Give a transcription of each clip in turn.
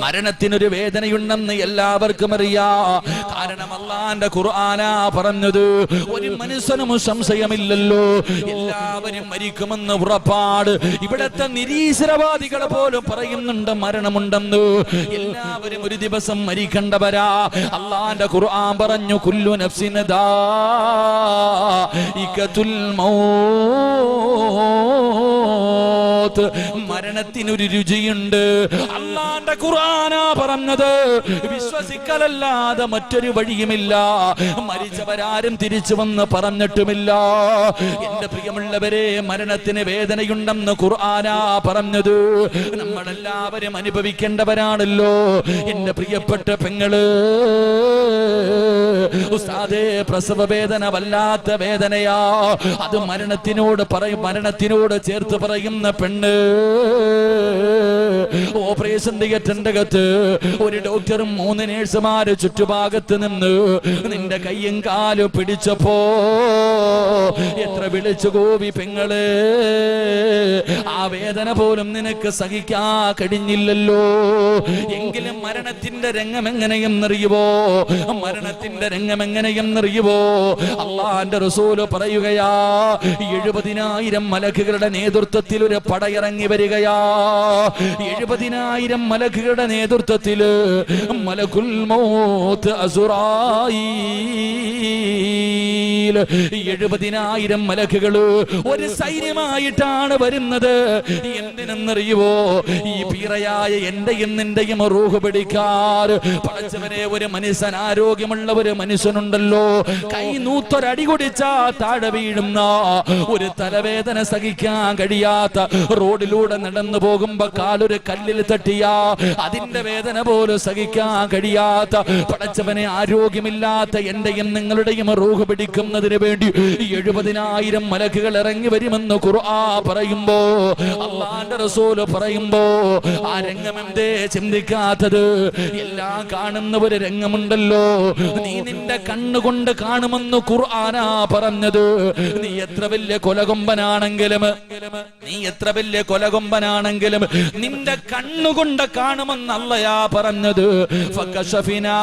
മരണത്തിനൊരു വേദനയുണ്ടെന്ന് എല്ലാവർക്കും അറിയാ. കാരണം അള്ളാന്റെ ഖുർആാനാ പറഞ്ഞത് ഒരു മനുഷ്യനും സംശയമില്ലല്ലോ. എല്ലാവരും മരിക്കുമെന്ന് ഉറപ്പാട് ഇവിടത്തെ നിരീശ്വരവാദികൾ പോലും പറയുന്നുണ്ട് മരണമുണ്ടെന്ന്. എല്ലാവരും ഒരു ദിവസം മരിക്കേണ്ടവരാ. അള്ളാന്റെ ഖുർആൻ പറഞ്ഞു കുല്ലു നഫ്സിനദാ മൗത്ത് മരണത്തിനൊരു രുചിയുണ്ട്. അള്ളാന്റെ ഖുറാനാ പറഞ്ഞത് വിശ്വസിക്കലല്ലാതെ മറ്റൊരു വഴിയുമില്ല. മരിച്ചവരാരും തിരിച്ചു വന്ന് പറഞ്ഞിട്ടുമില്ല. എന്റെ പ്രിയമുള്ളവരെ മരണത്തിന് വേദനയുണ്ടെന്ന് ഖുർആനാ പറഞ്ഞത്. നമ്മളെല്ലാവരും അനുഭവിക്കേണ്ടവരാണല്ലോ. എന്റെ പ്രിയപ്പെട്ട പെങ്ങൾ ഉസ്താദേ പ്രസവ വേദന വല്ലാത്ത വേദനയാ. അത് മരണത്തിനോട് പറയും മരണത്തിനോട് ചേർത്ത് പറയുന്ന പെണ്ണ്. ഓപ്പറേഷൻ തിയേറ്ററിന്റെ അകത്ത് ഒരു ഡോക്ടറും മൂന്ന് നേഴ്സുമാര് ചുറ്റുഭാഗത്ത് നിന്ന് നിന്റെ കയ്യും കാലും പിടിച്ചപ്പോ എത്ര വിളിച്ചു കോപി പെങ്ങൾ? ആ വേദന പോലും നിനക്ക് സഹിക്കാ കഴിഞ്ഞില്ലല്ലോ. എങ്കിലും മരണത്തിന്റെ രംഗം എങ്ങനെയും നിറയുവോ മരണത്തിന്റെ രംഗം എങ്ങനെയും നിറയുവോ അള്ളാന്റെ റസൂൽ പറയുകയാ എഴുപതിനായിരം മലക്കുകളുടെ നേതൃത്വത്തിൽ ഒരു പടയിറങ്ങി വരികയാ എഴുപതിനായിരം മലക്കുകളുടെ നേതൃത്വത്തിൽ മലക്കുൽ മൗത്ത് അസുറായി എഴുപതിനായിരം മലക്കുകൾ ഒരു സൈന്യമായിട്ടാണ് വരുന്നത്. എന്തിനെന്നറിയുവോ ഈ പീറയായ എന്റെയും നിന്റെയും റൂഹ് പിടിക്കാർ പഠിച്ചവരെ ഒരു മനുഷ്യൻ ആരോഗ്യമുള്ള ഒരു മനുഷ്യനുണ്ടല്ലോ. കൈ നൂത്തൊരടി കുടിച്ചാ താഴെ വീഴുന്ന ഒരു തലവേദന സഹിക്കാൻ കഴിയാത്ത റോഡിലൂടെ നടന്നു പോകുമ്പോ കാലൊരു കല്ലിൽ തട്ടിയാ അതിന്റെ വേദന പോലും സഹിക്കാൻ കഴിയാത്ത പടച്ചവനെ ആരോഗ്യമില്ലാത്ത എന്റെയും നിങ്ങളുടെയും റൂഹ് പിടിക്കുന്നതിന് വേണ്ടി എഴുപതിനായിരം മലക്കുകൾ ഇറങ്ങി വരുമെന്ന് ഖുർആ പറയുമ്പോ അള്ളാന്റെ റസൂൽ പറയുമ്പോ ആ രംഗം എന്തേ ചിന്തിക്കാത്തത്? എല്ലാം കാണുന്ന ഒരു രംഗമുണ്ടല്ലോ. നീ നിന്റെ കണ്ണുകൊണ്ട് കാണുമെന്ന് ഖുർആനാ പറഞ്ഞത്. നീ എത്ര വലിയ കൊലകൊമ്പനാണെങ്കിലും നീ എത്ര വലിയ കൊലകൊമ്പനാണെങ്കിലും നിന്റെ കണ്ണുകൊണ്ട് കാണുമെന്ന് അല്ലയാ പറഞ്ഞത് ഫകശഫിനാ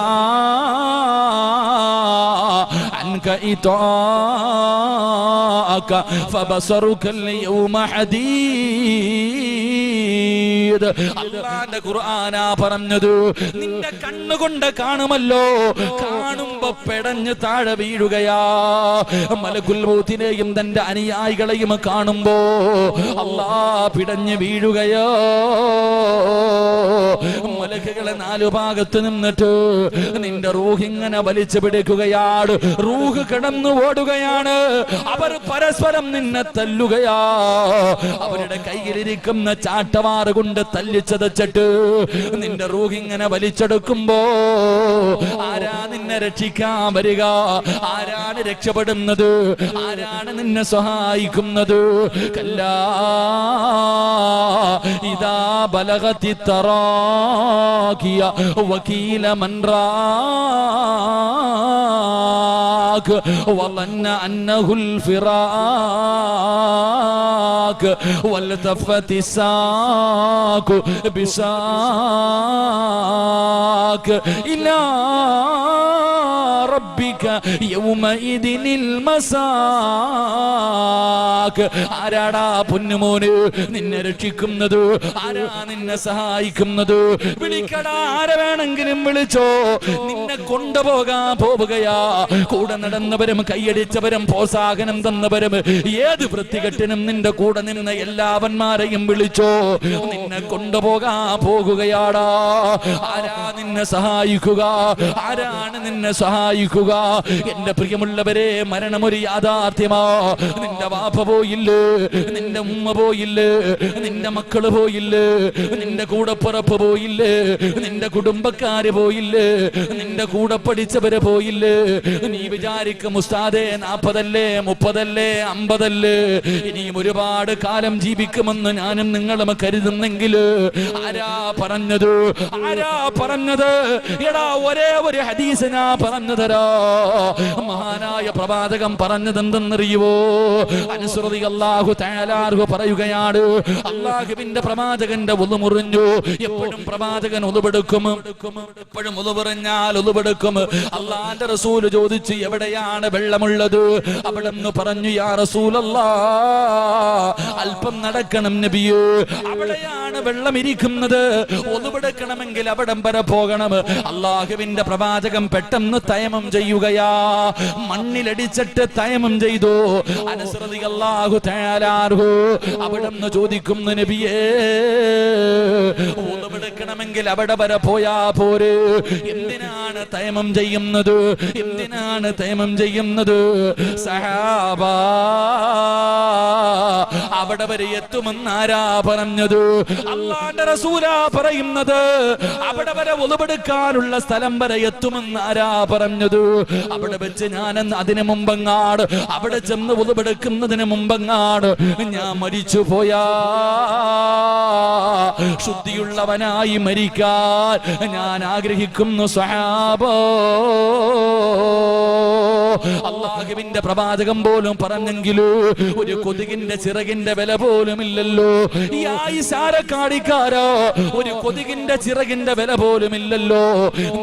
عنك إطاءك فبصرك اليوم حديد അള്ളാന്റെ ഖുർആനാ പറഞ്ഞത്. നിന്റെ കണ്ണുകൊണ്ട് കാണുമല്ലോ. കാണുമ്പോ പെടഞ്ഞ് താഴെ വീഴുകയാ. മലകുൽ മൗത്തിനെയും തന്റെ അനുയായികളെയും കാണുമ്പോ അള്ളാ പിടഞ്ഞ് വീഴുകയോ. മലക്കുകളെ നാലു ഭാഗത്ത് നിന്നിട്ട് നിന്റെ റൂഹ് ഇങ്ങനെ വലിച്ചു പിടിക്കുകയാണ്. റൂഹ് കിടന്നു ഓടുകയാണ്. അവർ പരസ്പരം നിന്നെ തല്ലുകയാ. അവരുടെ കയ്യിലിരിക്കുന്ന ചാട്ടവാറ് കൊണ്ട് തല്ലിച്ചതച്ചിട്ട് നിന്റെ റൂഹിങ്ങനെ വലിച്ചെടുക്കുമ്പോ ആരാ നിന്നെ രക്ഷിക്കാൻ വരിക? ആരാണ് രക്ഷപ്പെടുന്നത്? ആരാണ് നിന്നെ സഹായിക്കുന്നത്? കല്ലാ ഇതാ ബലഹത്തി തറാക്കിയ വക്കീല മൻറാക്ക് وظن أنه الفراق والتفت الساق بساق إلى ربك يومئذ المساك ആരാടാ പൊന്നുമോന് നിന്നെ രക്ഷിക്കുന്നത് ആരാ നിന്നെ സഹായിക്കുന്നത് വിളിക്കടാ ആരെ വേണമെങ്കിലും വിളിച്ചോ നിന്നെ കൊണ്ടുപോകാൻ പോവുകയാ കൂടെ നടന്നവരും കൈയടിച്ചവരും പ്രോത്സാഹനം തന്നവരും ഏത് വൃത്തികെട്ടിനും നിന്റെ കൂടെ നിന്ന് എല്ലാവന്മാരെയും വിളിച്ചോ? നിന്നെ കൊണ്ടുപോകാ പോകുകയാടാ. ആരാ നിന്നെ സഹായിക്കുക? ആരാണ് നിന്നെ സഹായിക്കുക? എന്റെ പ്രിയമുള്ളവരെ മരണം ഒരു യാഥാർത്ഥ്യമാ. നിന്റെ വാപ്പ പോയില്ലേ? നിന്റെ ഉമ്മ പോയില്ലേ? നിന്റെ മക്കൾ പോയില്ലേ? നിന്റെ കൂടപ്പുറപ്പ് പോയില്ലേ? നിന്റെ കുടുംബക്കാര് പോയില്ലേ? നിന്റെ കൂടെ പഠിച്ചവര് പോയില്ലേ? നീ വിചാരിക്കും ഉസ്താദേ നാപ്പതല്ലേ മുപ്പതല്ലേ അമ്പതല്ലേ? ഇനിയും ഒരുപാട് കാലം ജീവിക്കുമെന്ന് ഞാനും നിങ്ങളും കരുതുന്നെങ്കിൽ ആരാ പറഞ്ഞത്? ആരാ പറഞ്ഞത്? എടാ ഒരേ ഒരു ഹദീസിനാ പറഞ്ഞു തരാ. ചെറുപ്പക്കാരാ മഹാനായ പ്രവാചകം പറഞ്ഞതെന്തെന്നറിയുവോ? അനുസൃതി അള്ളാഹു തയാലാർഹു പറയുകയാണ് അള്ളാഹുവിന്റെ പ്രവാചകന്റെ ഒന്നു മുറിഞ്ഞു. എപ്പോഴും പ്രവാചകൻ ഒതുപെടുക്കും എപ്പോഴും ഒതുപറഞ്ഞാൽ ഒതുപെടുക്കും അള്ളാന്റെ റസൂൽ ചോദിച്ചു എവിടെയാണ് വെള്ളമുള്ളത്. അവിടെ പറഞ്ഞു യാ റസൂലല്ലാ അല്പം നടക്കണം നബിയേ. അവിടെയാണ് വെള്ളം ഇരിക്കുന്നത്. ഒതുപെടുക്കണമെങ്കിൽ അവിടം വരെ പോകണം. അള്ളാഹുവിന്റെ പ്രവാചകം പെട്ടെന്ന് തയമം ചെയ്യുകയാ. മണ്ണിലടിച്ചിട്ട് തയമം ചെയ്തു. അനുസൃതി അള്ളാഹു തയാലാർഹു അവിടെ നിന്ന് ചോദിക്കുന്നു നബിയേ ഒതുപെടുക്കണമെങ്കിൽ അവിടെ വരെ പോയാ പോര്. എന്തിനാണ് തയമം ചെയ്യുന്നത്? എന്തിനാണ് തയമം ചെയ്യുന്നത്? സഹാബാ അവിടെ വരെ എത്തുമെന്ന് ആരാ പറഞ്ഞത്? അള്ളാന്റെ റസൂലാ പറയുന്നത്. അവിടെ വരെ ഒളിവെടുക്കാനുള്ള സ്ഥലം വരെ എത്തുമെന്ന് ആരാ പറഞ്ഞത്? അവിടെ വെച്ച് ഞാൻ അതിനു മുമ്പങ്ങാട് അവിടെ ചെന്ന് ഒളിവെടുക്കുന്നതിന് മുമ്പങ്ങാട് ഞാൻ മരിച്ചു പോയാ. ശുദ്ധിയുള്ളവനായി മരിക്കാൻ ഞാൻ ആഗ്രഹിക്കുന്നു സ്വഹാബോ. അള്ളാഹുവിന്റെ പ്രവാചകം പോലും പറഞ്ഞെങ്കിലോ ഒരു കൊതുകിന്റെ ചിറകിന്റെ വില പോലും ഇല്ലല്ലോ. ഈ ആയിസാരക്കാടിക്കാരോ ഒരു കൊതുകിന്റെ ചിറകിന്റെ വില പോലും ഇല്ലല്ലോ.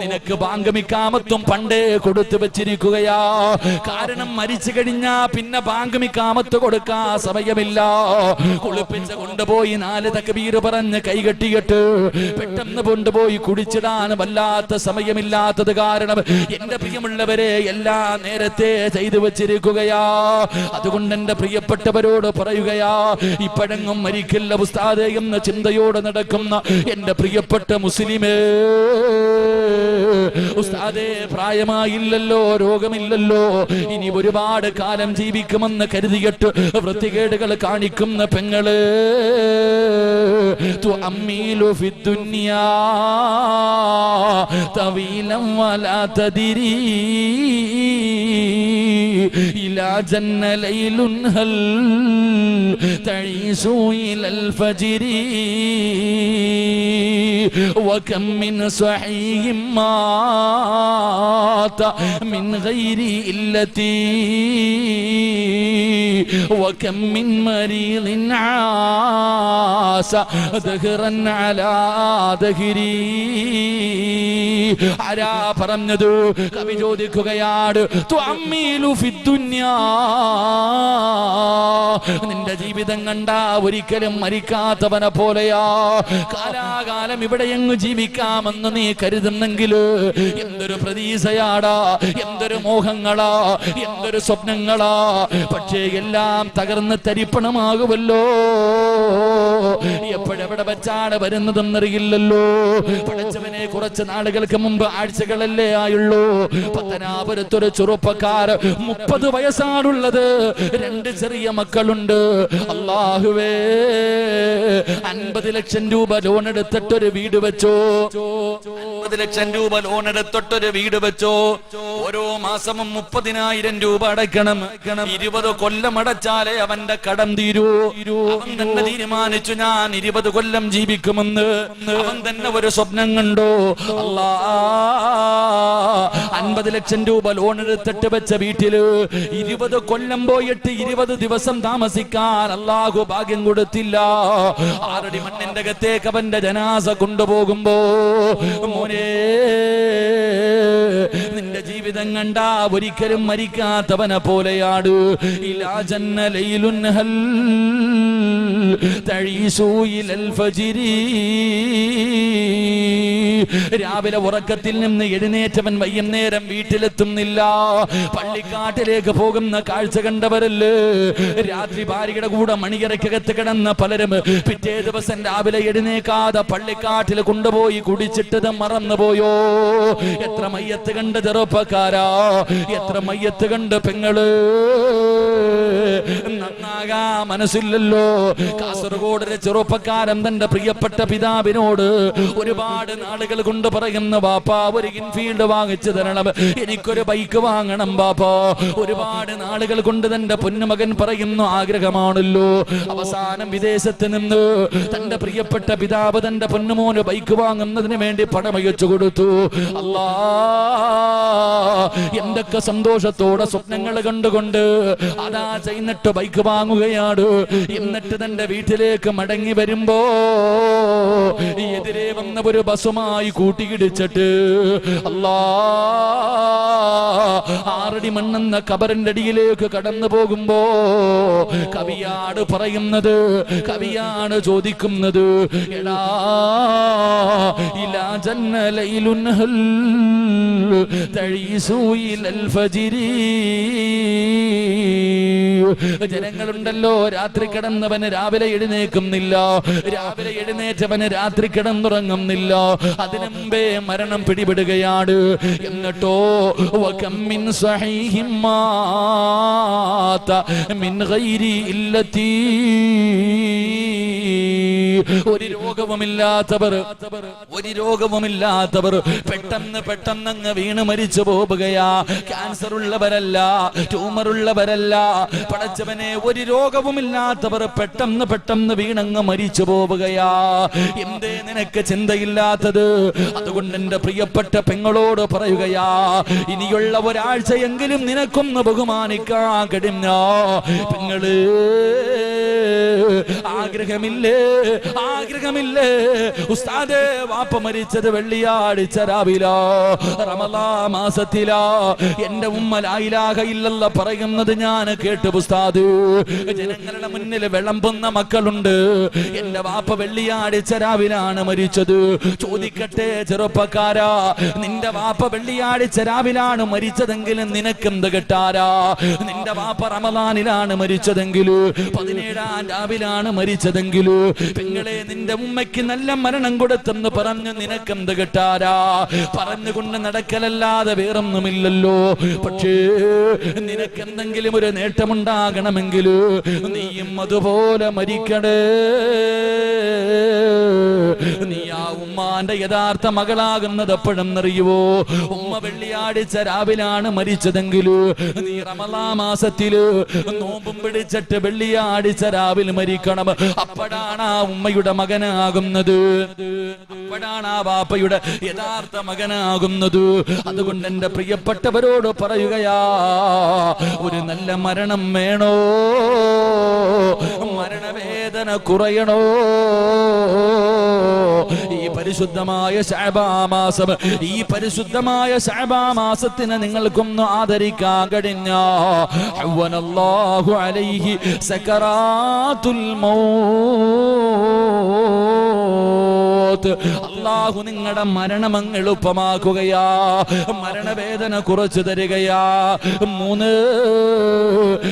നിനക്ക് ബാങ്കമിക്കാമത്തും പണ്ടേ കൊടുത്തു വെച്ചിരിക്കുകയാ. കാരണം മരിച്ചു കഴിഞ്ഞാ പിന്നെ ബാങ്കമിക്കാമത്ത് കൊടുക്കാ സമയമില്ല. കുളിപ്പിച്ച് കൊണ്ടുപോയി നാല് തക്കബീർ പറഞ്ഞ് കൈകെട്ടിയിട്ട് പെട്ടെന്ന് കൊണ്ടുപോയി കുടിച്ചിടാൻ വല്ലാത്ത സമയമില്ലാത്തത് കാരണം എന്റെ പ്രിയമുള്ളവരെ എല്ലാ നേരത്തെ ചെയ്തു വെച്ചിരിക്കുകയാ. അതുകൊണ്ട് എന്റെ പ്രിയപ്പെട്ടവരോട് പറയുകയാ ഇപ്പോഴെങ്ങും മരിക്കില്ല ഉസ്താദേ എന്ന ചിന്തയോടെ നടക്കുന്ന എന്റെ പ്രിയപ്പെട്ട മുസ്ലിമേ. ഉസ്താദേ പ്രായമായില്ലല്ലോ രോഗമില്ലല്ലോ. ഇനി ഒരുപാട് കാലം ജീവിക്കുമെന്ന് കരുതിയിട്ട് വൃത്തികേടുകൾ കാണിക്കുന്ന പെങ്ങൾ. തവീലം വലാ جن ليل هل تعيش إلى الفجر؟ وكم من صحيح مات من غير إلتي وكم من مريض عاش دهرا على دهري ആരാ പറഞ്ഞത് കവി ചോദിക്കുകയാണ് തുഅമ്മീലു ഫിദ്ദുന്യാ. നിന്റെ ജീവിതം കണ്ട ഒരിക്കലും മരിക്കാത്തവനെ പോലെയാ കാലാകാലം ഇവിടെ എങ്ങ് ജീവിക്കാമെന്ന് നീ കരുതുന്നെങ്കിൽ എന്തൊരു പ്രതീക്ഷയാടാ എന്തൊരു മോഹങ്ങളാ എന്തൊരു സ്വപ്നങ്ങളാ. പക്ഷേ എല്ലാം തകർന്ന് തരിപ്പണമാകുമല്ലോ. എപ്പോഴെവിടെ വെച്ചാണ് വരുന്നതെന്നറിയില്ലല്ലോ. പഠിച്ചവനെ കുറച്ച് നാളുകൾക്ക് മുമ്പ് ആഴ്ചകളല്ലേ ആയുള്ളൂ. പത്തനാപുരത്തൊരു ചെറുപ്പക്കാർ മുപ്പത് വയസ്സാണുള്ളത്. രണ്ട് ചെറിയ മക്കളുണ്ട്. അള്ളാഹുവേ അൻപത് ലക്ഷം രൂപ ലോൺ എടുത്തിട്ടൊരു വീട് വെച്ചോ. അൻപത് ലക്ഷം രൂപ ലോൺ എടുത്തിട്ടൊരു വീട് വെച്ചോ. ഓരോ മാസവും മുപ്പതിനായിരം രൂപ അടയ്ക്കണം. ഇരുപത് കൊല്ലം അടച്ചാലേ അവന്റെ കടം തീരൂ. അവൻ തന്നെ തീരുമാനിച്ചു ഞാൻ ഇരുപത് കൊല്ലം ജീവിക്കുമെന്ന്. അവൻ തന്നെ ഒരു സ്വപ്നം കണ്ടോ. അല്ലാ അൻപത് ലക്ഷം രൂപ ലോൺ എടുത്തിട്ട് വെച്ച വീട്ടിൽ ഇരുപത് കൊല്ലം പോയിട്ട് ഇരുപത് ദിവസം താമസിക്കാൻ അല്ലാഹു ഭാഗ്യം കൊടുത്തില്ല. ആറടി മണ്ണിന്റെ അകത്തേക്ക് അവന്റെ ജനാസ കൊണ്ടുപോകുമ്പോ മോനെ നിന്റെ ജീവിതം കണ്ട ഒരിക്കലും മരിക്കാത്തവനെ പോലെയാട്. ഇലാ ലൈലുൻ ഹൽ രാവിലെ ഉറക്കത്തിൽ നിന്ന് എഴുന്നേറ്റവൻ വൈകുന്നേരം വീട്ടിലെത്തുന്നില്ല. പള്ളിക്കാട്ടിലേക്ക് പോകുന്ന കാഴ്ച കണ്ടവരല്ലേ? രാത്രി ഭാര്യയുടെ കൂടെ മണിയറയ്ക്കകത്ത് കിടന്ന പലരും പിറ്റേ ദിവസം രാവിലെ എഴുന്നേക്കാതെ പള്ളിക്കാട്ടിൽ കൊണ്ടുപോയി കുടിച്ചിട്ടത് മറന്നുപോയോ? എത്ര മയ്യത്ത് കണ്ട് ചെറുപ്പക്കാരാ? എത്ര മയ്യത്ത് കണ്ട് പെങ്ങൾ? നന്നാകാ മനസ്സില്ലല്ലോ. കാസർഗോഡിലെ ചെറുപ്പക്കാരൻ തന്റെ പ്രിയപ്പെട്ട പിതാവിനോട് ഒരുപാട് നാളുകൾ കൊണ്ട് പറയുന്ന ബാപ്പാ ഒരു ഇൻഫീൽഡ് വാങ്ങിച്ചു തരണം. എനിക്കൊരു ബൈക്ക് വാങ്ങണം ബാപ്പാ ഒരുപാട് നാളുകൾ കൊണ്ട് തന്റെ പൊന്നുമകൻ പറയുന്നു ആഗ്രഹമാണല്ലോ. അവസാനം വിദേശത്ത് നിന്ന് തന്റെ പ്രിയപ്പെട്ട പിതാവ് തന്റെ പൊന്നുമോന് ബൈക്ക് വാങ്ങുന്നതിന് വേണ്ടി പണം അയച്ചു കൊടുത്തു. അല്ലാ എന്തൊക്കെ സന്തോഷത്തോടെ സ്വപ്നങ്ങൾ കണ്ടുകൊണ്ട് അതാ ചെയ്യുന്നിട്ട് ബൈക്ക് വാങ്ങുകയാണ്. എന്നിട്ട് തന്റെ വീട്ടിലേക്ക് മടങ്ങി വരുമ്പോ എതിരെ വന്ന ഒരു ബസുമായി കൂട്ടിയിടിച്ചിട്ട് അല്ലാ ആറടി മണ്ണെന്ന കബറിന്റെ അടിയിലേക്ക് കടന്നു പോകുമ്പോ കവിയാട് പറയുന്നത് കവിയാണ് ചോദിക്കുന്നത് എടാ ഇലാ ജന്നലൈലുൻ ഹൽ തഴീസു ഇലൽ ഫജിരി ജനങ്ങളുണ്ടല്ലോ രാത്രി കിടന്നവന് രാവിലെ എഴുന്നേക്കുന്നില്ല രാവിലെ എഴുന്നേറ്റവന് രാത്രി കിടന്നുറങ്ങുന്നില്ല. അതിനു മുമ്പേ മരണം പിടിപെടുകയാണ്. എന്നിട്ടോ ഗൈരി ഇല്ലത്തി. ഒരു രോഗവുമില്ലാത്തവർ ഒരു രോഗവുമില്ലാത്തവർ പെട്ടെന്ന് പെട്ടെന്ന് അങ്ങ് വീണ് മരിച്ചു പോവുകയാ. ക്യാൻസർ ഉള്ളവരല്ല ട്യൂമർ ഉള്ളവരല്ല പടച്ചവനെ ഒരു രോഗവുമില്ലാത്തവർ പെട്ടെന്ന് പെട്ടെന്ന് വീണങ്ങ് മരിച്ചു പോവുകയാ. എന്തേ നിനക്ക് ചിന്തയില്ലാത്തത്? അതുകൊണ്ട് എന്റെ പ്രിയപ്പെട്ട പെങ്ങളോട് പറയുകയാ ഇനിയുള്ള ഒരാഴ്ചയെങ്കിലും നിനക്കൊന്ന് ബഹുമാനിക്കാൻ കഴിഞ്ഞ പെങ്ങൾ ആഗ്രഹമില്ലേ? ആഗ്രഹമില്ലേ? ഉസ്താദേ വാപ്പ മരിച്ചത് വെള്ളിയാഴ്ച രാവിലോ റമലാ മാസത്തിലോ. എന്റെ ഉമ്മ ലായിലാക ഇല്ലല്ല പറയുന്നത് ഞാൻ കേട്ടു ഉസ്താദ്. ജനങ്ങളുടെ മുന്നിൽ വിളമ്പുന്ന മക്കളുണ്ട്. എന്റെ വാപ്പ വെള്ളിയാഴ്ച രാവിലാണ് മരിച്ചത്. ചോദിക്കട്ടെ ചെറുപ്പക്കാരാ നിന്റെ വാപ്പ വെള്ളിയാഴ്ച രാവിലാണ് മരിച്ചതെങ്കിലും നിനക്കെന്ത് കെട്ടാരാ? നിന്റെ വാപ്പ റമദാനിലാണ് മരിച്ചതെങ്കിൽ പതിനേഴാം രാവിലാണ് മരിച്ചതെങ്കിൽ പെങ്ങളെ നിന്റെ ഉമ്മയ്ക്ക് നല്ല മരണം കൊടുത്തെന്ന് പറഞ്ഞു നിനക്കെന്ത് കിട്ടാരാ പറഞ്ഞുകൊണ്ട് നടക്കലല്ലാതെ വേറൊന്നുമില്ലല്ലോ. പക്ഷേ നിനക്കെന്തെങ്കിലും ഒരു നേട്ടമുണ്ടാകണമെങ്കിൽ നീയും അതുപോലെ മരിക്കണേ. നീ ആ ഉമ്മാന്റെ യഥാർത്ഥ മകളാകുന്നത് എപ്പോഴും അറിയുവോ ഉമ്മ വെള്ളിയാഴ്ച രാവിലാണ് മരിച്ചതെങ്കിൽ നീ റമലാ മാസത്തിൽ നോമ്പും പിടിച്ചിട്ട് വെള്ളിയാഴ്ച രാവിൽ മരിക്കണം. അപ്പോഴാണ് ആ ഉമ്മയുടെ മകനാകുന്നത്. അപ്പോഴാണ് ആ ബാപ്പയുടെ യഥാർത്ഥ മകനാകുന്നത്. അതുകൊണ്ട് എന്റെ പ്രിയപ്പെട്ടവരോട് പറയുകയാ ഒരു നല്ല മരണം വേണോ? മരണവേദന കുറയണോ? ഈ പരിശുദ്ധമായ ശാബാമാസം ഈ പരിശുദ്ധമായ ശാബാമാസത്തിന് നിങ്ങൾക്കൊന്ന് ആദരിക്കാൻ കഴിഞ്ഞ? അലൈഹി സക്കറാത്തുൽ മൗത്ത്. അള്ളാഹു നിങ്ങളുടെ മരണം അങ്ങ് എളുപ്പമാക്കുകയാ. മരണവേദന കുറച്ചു തരികയാ. മൂന്ന്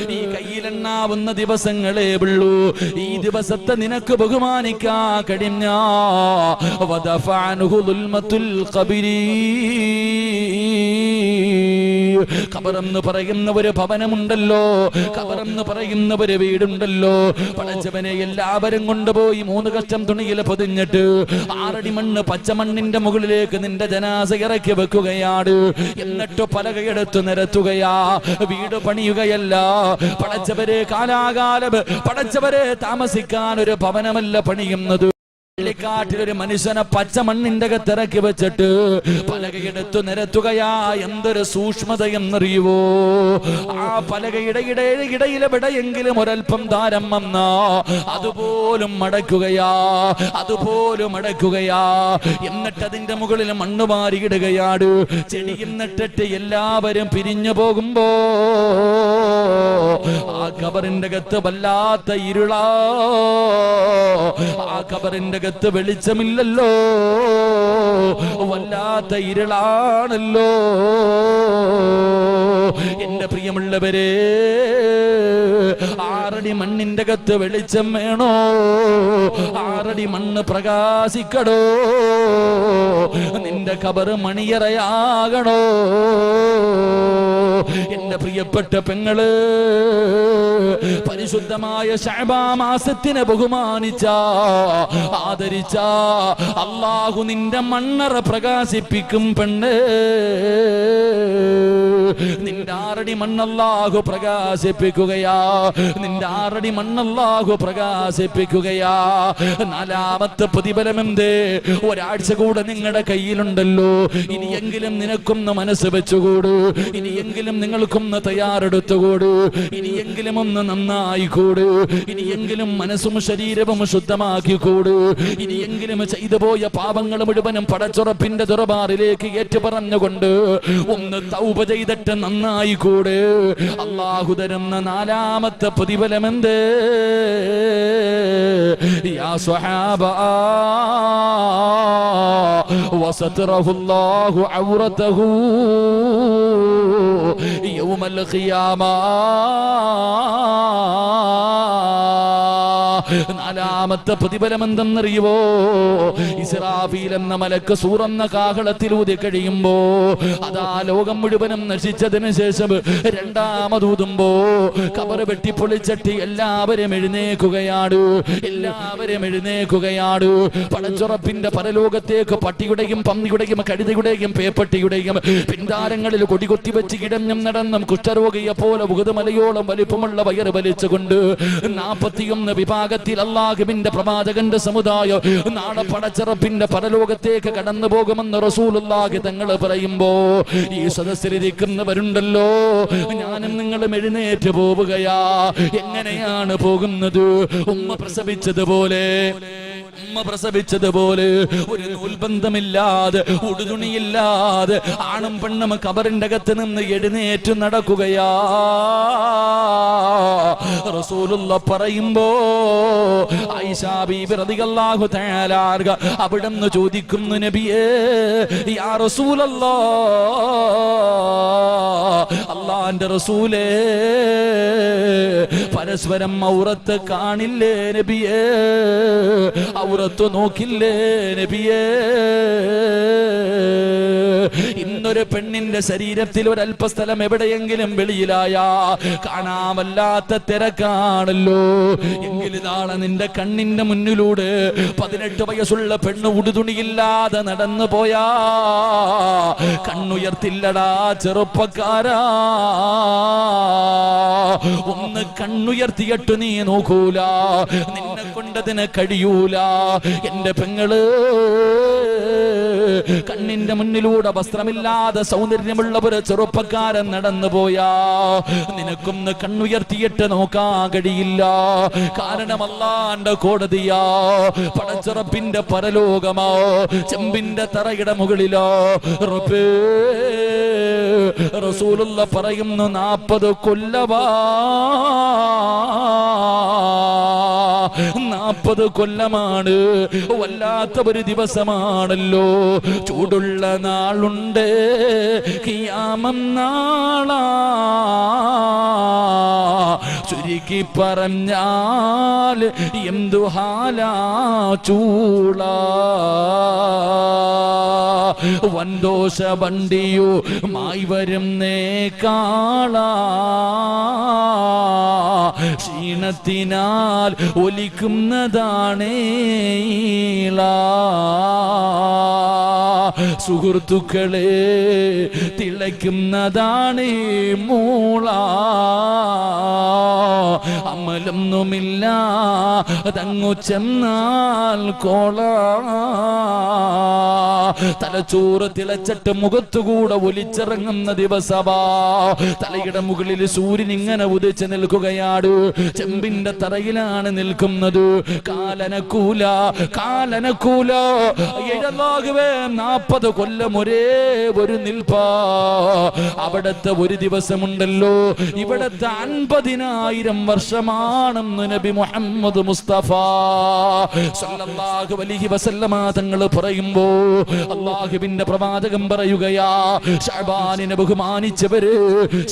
ഈ കയ്യിലെണ്ണാവുന്ന ദിവസങ്ങളെ ഉള്ളൂ. ഈ ദിവസത്തെ നിനക്ക് ബഹുമാനിക്കാ കഴിഞ്ഞ ഖബറെന്ന് പറയുന്ന ഒരു ഭവനമുണ്ടല്ലോ. കബറെന്ന് പറയുന്ന ഒരു വീടുണ്ടല്ലോ. പടച്ചവനെ എല്ലാവരും കൊണ്ടുപോയി മൂന്ന് കഷ്ടം തുണിയിൽ പൊതിഞ്ഞിട്ട് ആറടി മണ്ണ് പച്ചമണ്ണിന്റെ മുകളിലേക്ക് നിന്റെ ജനാസ ഇറക്കി വെക്കുകയാണ്. എന്നിട്ട് പലകയെടുത്ത് നിരത്തുകയാ. വീട് പണിയുകയല്ല. പടച്ചവരെ കാലാകാലം പടച്ചവരെ താമസിക്കാൻ ഒരു ഭവനമല്ല പണിയുന്നത്. ഒരു മനുഷ്യനെ പച്ച മണ്ണിന്റെ അകത്തിറക്കി വെച്ചിട്ട് പലകയെടുത്തു നിരത്തുകയാ. എന്തൊരു സൂക്ഷ്മത എന്നറിയുവോ ആ പലകയുടെ ഇടയിൽ ഇടയിലെവിടെയെങ്കിലും ഒരൽപ്പം താരം വന്നാ. അതുപോലും മടക്കുകയാ അതുപോലും മടക്കുകയാ എന്നിട്ട് അതിന്റെ മുകളിൽ മണ്ണ് മാറിയിടുകയാണ് ചെടിയിൽ എന്നിട്ടിട്ട് എല്ലാവരും പിരിഞ്ഞു പോകുമ്പോ ആ കബറിന്റെ അകത്ത് വല്ലാത്ത ഇരുളാ. ആ കബറിന്റെ അകത്ത് വെളിച്ചമില്ലല്ലോ. വല്ലാത്ത ഇരുളാണല്ലോ. എന്റെ പ്രിയമുള്ളവരെ ആറടി മണ്ണിന്റെ അകത്ത് വെളിച്ചം വേണോ? ആറടി മണ്ണ് പ്രകാശിക്കടോ? നിന്റെ കബറ് മണിയറയാകണോ? എന്റെ പ്രിയപ്പെട്ട പെങ്ങൾ പരിശുദ്ധമായ മാസത്തിനെ ബഹുമാനിച്ച ആദരിച്ച അള്ളാഹു നിന്റെ മണ്ണറ പ്രകാശിപ്പിക്കും പെണ്ണ്. നിന്റെ ആറടി മണ്ണല്ലാഹു പ്രകാശിപ്പിക്കുകയാ. നിന്റെ ആറടി മണ്ണല്ലാഹു പ്രകാശിപ്പിക്കുകയാ. നാലാമത്തെ പ്രതിഫലം എന്ത് ഒരാഴ്ച കൂടെ നിങ്ങളുടെ കയ്യിലുണ്ടല്ലോ. ഇനിയെങ്കിലും നിനക്കൊന്ന് മനസ്സ് വെച്ചുകൂടൂ. ഇനിയെങ്കിലും നിങ്ങൾക്കൊന്ന് തയ്യാറെടുത്തുകൂടൂ. ഇനിയെങ്കിലും ഒന്ന് നന്നായിക്കൂടൂ ഇനിയെങ്കിലും മനസ്സും ശരീരവും ശുദ്ധമാക്കിക്കൂടൂ ഇനിയെങ്കിലും ചെയ്തു പോയ പാപങ്ങൾ മുഴുവനും പടച്ചുറപ്പിന്റെ ദുറബാറിലേക്ക് ഏറ്റുപറഞ്ഞുകൊണ്ട് ഒന്ന് തൗപ ചെയ്തിട്ട് പറ്റ നന്നായി കൂടെ. അള്ളാഹു തരുന്ന നാലാമത്തെ പ്രതിഫലം എന്ത് യാ സ്വഹാബ ഔറതഹു. യൗമൽ ഖിയാമ. നാലാമത്തെ പ്രതിഫലം എന്തെന്നറിയുവോ ഇസ്രാഫീൽ എന്ന മലക്ക് സൂറന്ന കാഹളത്തിലൂതി കഴിയുമ്പോ അതാ ലോകം മുഴുവനും നശിച്ചതിന് ശേഷം രണ്ടാമതൂതുമ്പോ കബറ് വെട്ടിപ്പൊളിച്ചട്ടി എല്ലാവരും എഴുന്നേക്കുകയാണ് എല്ലാവരും എഴുന്നേക്കുകയാണ് പടച്ചുറപ്പിന്റെ പരലോകത്തേക്ക് പട്ടിയുടെയും പന്നിയുടെയും കഴുതയുടെയും പേപ്പട്ടിയുടെയും പിന്താരങ്ങളിൽ കൊടികൊത്തി വെച്ച് കിടഞ്ഞും നടന്നും കുഷ്ഠരോഗിയെ പോലെ ഉകുതുമലയോളം വലിപ്പമുള്ള വയറ് വലിച്ചുകൊണ്ട് നാപ്പത്തിയൊന്ന് വിഭാഗത്തിൽ അള്ളാഹുവിന്റെ പ്രവാചകന്റെ സമുദായം നാളെ പടച്ചിറപ്പിന്റെ പരലോകത്തേക്ക് കടന്നു പോകുമെന്ന് റസൂലുള്ളാഹി തങ്ങൾ പറയുമ്പോ ഈ സദസ്സിലിരിക്കുന്നവരുണ്ടല്ലോ. ഞാനും നിങ്ങളും എഴുന്നേറ്റ് പോവുകയാ. എങ്ങനെയാണ് പോകുന്നത്? ഉമ്മ പ്രസവിച്ചതുപോലെ. ഉമ്മ പ്രസവിച്ചതുപോലെ ഒരു നൂൽബന്ധമില്ലാതെ ഉടുതുണിയില്ലാതെ ആണും പെണ്ണും കബറിന്റെ അകത്ത് നിന്ന് എഴുന്നേറ്റ് നടക്കുകയാ. റസൂലുള്ള പറയുമ്പോ ആയിഷാ ബീബി അവിടെ അവിടുന്ന് ചോദിക്കുന്നു നബിയേ യാ അള്ളാന്റെ റസൂലേ പരസ്പരം ഔറത്ത് കാണില്ലേ നബിയേ? ഔറത്ത് നോക്കില്ലേ നബിയേ? ഇന്നൊരു പെണ്ണിന്റെ ശരീരത്തിൽ ഒരല്പസ്ഥലം എവിടെയെങ്കിലും വെളിയിലായ. കാണാമല്ലാത്ത തിരക്കാണല്ലോ. എങ്കിലിതാണ് നിന്റെ കണ്ണിന്റെ മുന്നിലൂടെ പതിനെട്ട് വയസ്സുള്ള പെണ്ണ് ഉടുതുണിയില്ലാതെ നടന്നു പോയാ. കണ്ണുയർത്തില്ലടാ ചെറുപ്പക്കാരാ. ഒന്ന് കണ്ണുയർത്തിയിട്ട് നീ നോക്കൂല. നിന്നെ കൊണ്ടതിന് കഴിയൂല. എന്റെ പെങ്ങൾ കണ്ണിന്റെ മുന്നിലൂടെ വസ്ത്രമില്ലാതെ സൗന്ദര്യമുള്ള ഒരു ചെറുപ്പക്കാരൻ നടന്നു പോയാ. നിനക്കൊന്ന് കണ്ണുയർത്തിയിട്ട് നോക്കാൻ കഴിയില്ല കാരണം അല്ലാന്റെ കോടതിയാ. പടച്ചിറപ്പിന്റെ പരലോകമോ. ചെമ്പിന്റെ തറയുടെ മുകളിലോ. റസൂലുള്ള പറയുന്നു നാപ്പത് കൊല്ലവാ. നാപ്പത് കൊല്ലമാണ്. വല്ലാത്ത ഒരു ദിവസമാണല്ലോ. ചൂടുള്ള നാളുണ്ട്. കിയാമം നാളാ. ചുരുക്കി പറഞ്ഞാൽ എന്തു ഹാലാ ചൂള വന്തോഷ വണ്ടിയോ മായി വരും നേക്കാള. ക്ഷീണത്തിനാൽ ഒലിക്കുന്നതാണേ സുഹൃത്തുക്കളെ തിളയ്ക്കുന്നതാണ് മൂള. അമലൊന്നുമില്ല തങ്ങു ചെന്നാൽ കോള. തലച്ചോറ് തിളച്ചിട്ട് മുഖത്തുകൂടെ ഒലിച്ചിറങ്ങുന്ന ദിവസമാ തലയുടെ മുകളിൽ സൂര്യൻ ഇങ്ങനെ ഉദിച്ച് നിൽക്കുകയാണ് ചെമ്പിന്റെ തറയിലാണ് നിൽക്കുന്നത്. കാലനക്കൂല കാലനക്കൂല. എഴലാകുവേ നാപ്പത് കൊല്ലം ഒരേ ഒരു നിൽപ്പാ. അവിടത്തെ ഒരു ദിവസമുണ്ടല്ലോ. ഇവിടത്തെ അൻപതിനായിരം വർഷമാണെന്ന് നബി മുഹമ്മദ് മുസ്തഫ. സല്ലല്ലാഹു അലൈഹി വസല്ലമ തങ്ങൾ പറയുമ്പോ അള്ളാഹുവിന്റെ പ്രവാചകം പറയുകയാ ഷഹബാനിനെ ബഹുമാനിച്ചവര്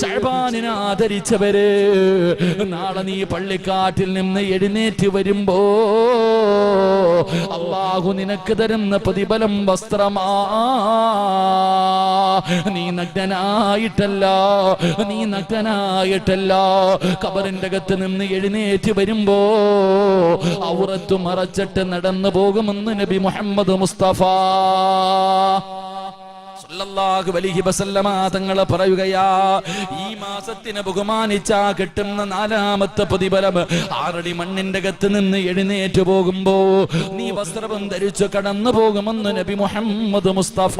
ഷഹബാനിനെ ആദരിച്ചവര് നാളെ നീ പള്ളിക്കാട്ടിൽ നിന്ന് എഴുന്നേറ്റ് വരുമ്പോ അള്ളാഹു നിനക്ക് തരുന്ന പ്രതിഫലം വസ്ത്രമാ നീ നഗ്നനായിട്ടല്ല നീ നഗ്നനായിട്ടല്ല. കബറിന്റെ അകത്ത് നിന്ന് എഴുന്നേറ്റ് വരുമ്പോ ഔറത്തു മറച്ചിട്ട് നടന്നു പോകുമെന്ന് നബി മുഹമ്മദ് മുസ്തഫ. തങ്ങൾ പറയുകയാ ഈ മാസത്തിനെ ബഹുമാനിച്ചാ കിട്ടുന്ന നാലാമത്തെ പ്രതിഫലം ആറടി മണ്ണിന്റെ അകത്ത് നിന്ന് എഴുന്നേറ്റ് പോകുമ്പോ നീ വസ്ത്രവും ധരിച്ചു കടന്നു പോകുമെന്ന് നബി മുഹമ്മദ് മുസ്തഫ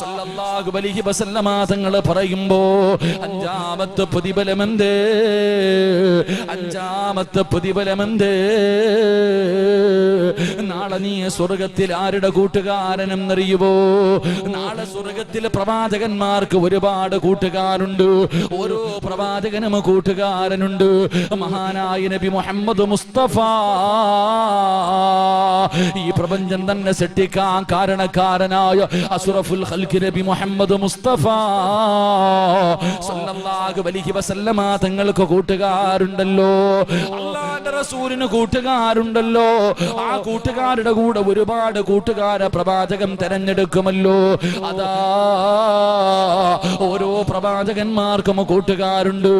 സല്ലല്ലാഹു അലൈഹി വസല്ലമ തങ്ങൾ പറയുമ്പോ അഞ്ചാമത്തെ പ്രതിഫലമെന്ത് അഞ്ചാമത്തെ പ്രതിഫലമെന്ത് നാളെ നീ സ്വർഗത്തിൽ ആരുടെ കൂട്ടുകാരനെന്നറിയുവോ? നാളെ സ്വർഗത്തിലെ പ്രവാചകന്മാർക്ക് ഒരുപാട് കൂട്ടുകാരുണ്ട്. ഓരോ പ്രവാചകനും കൂട്ടുകാരനുണ്ട്. മഹാനായ നബി മുഹമ്മദ് മുസ്തഫ. ഈ പ്രപഞ്ചം തന്നെ സൃഷ്ടിക്കാൻ കാരണക്കാരനായ അസുറഫുൽ ഖൽഖി നബി മുഹമ്മദ് മുസ്തഫ. സല്ലല്ലാഹു അലൈഹി വസല്ലമ തങ്ങൾക്ക് കൂട്ടുകാരുണ്ടല്ലോ. അള്ളാന്റെ റസൂലിന് കൂട്ടുകാരുണ്ടല്ലോ. ആ കൂട്ടുകാരുടെ കൂടെ ഒരുപാട് കൂട്ടുകാരെ പ്രവാചകൻ തെരഞ്ഞെടുക്കുമല്ലോ. അതാ ഓരോ പ്രവാചകന്മാർക്കും കൂട്ടുകാരുണ്ട്.